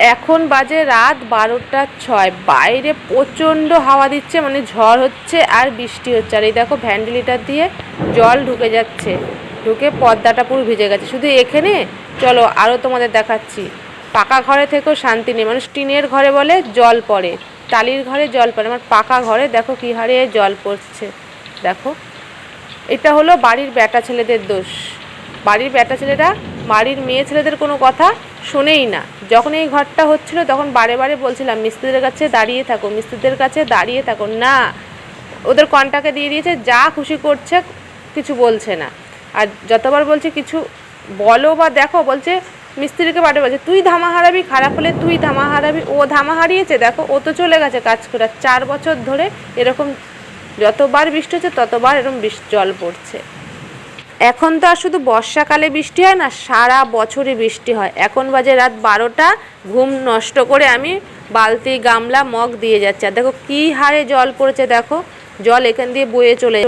এখন বাজে রাত বারোটা ছয়। বাইরে প্রচণ্ড হাওয়া দিচ্ছে মানে ঝড় হচ্ছে আর বৃষ্টি হচ্ছে। আর এই দেখো ভ্যান্ডিলিটার দিয়ে জল ঢুকে যাচ্ছে। ঢুকে পর্দাটা পুরো ভিজে গেছে। শুধু এখানে? চলো আরও তোমাদের দেখাচ্ছি। পাকা ঘরে থেকেও শান্তি নেই। মানুষ টিনের ঘরে বলে জল পড়ে। টালির ঘরে জল পড়ে। আমার পাকা ঘরে দেখো কী হারে জল পড়ছে। দেখো। এটা হলো বাড়ির বেটা ছেলেদের দোষ। বাড়ির বেটা ছেলেরা বাড়ির মেয়ে ছেলেদের কোনো কথা শোনেই না। যখন এই ঘরটা হচ্ছিল, তখন বারে বারে বলছিলাম, মিস্ত্রিদের কাছে দাঁড়িয়ে থাকো, মিস্ত্রিদের কাছে দাঁড়িয়ে থাকো। না, ওদের কন্টাকে দিয়ে দিয়েছে, যা খুশি করছে, কিছু বলছে না। আর যতবার বলছে, কিছু বলো বা দেখো, বলছে, মিস্ত্রিকে বাড়ি বলছে, তুই ধামা হারাবি, খারাপ হলে তুই ধামা হারাবি, ও ধামা হারিয়েছে, দেখো, ও তো চলে গেছে কাজ করে। চার বছর ধরে এরকম যতবার বৃষ্টি হচ্ছে, ততবার এরকম বৃষ্টি, জল পড়ছে। এখন তো আর শুধু বর্ষাকালে বৃষ্টি হয় না, সারা বছরই বৃষ্টি হয়। এখন বাজে রাত বারোটা, ঘুম নষ্ট করে আমি বালতি, গামলা, মগ দিয়ে যাচ্ছি। আর দেখো কী হারে জল পড়েছে, দেখো। জল এখান দিয়ে বয়ে চলে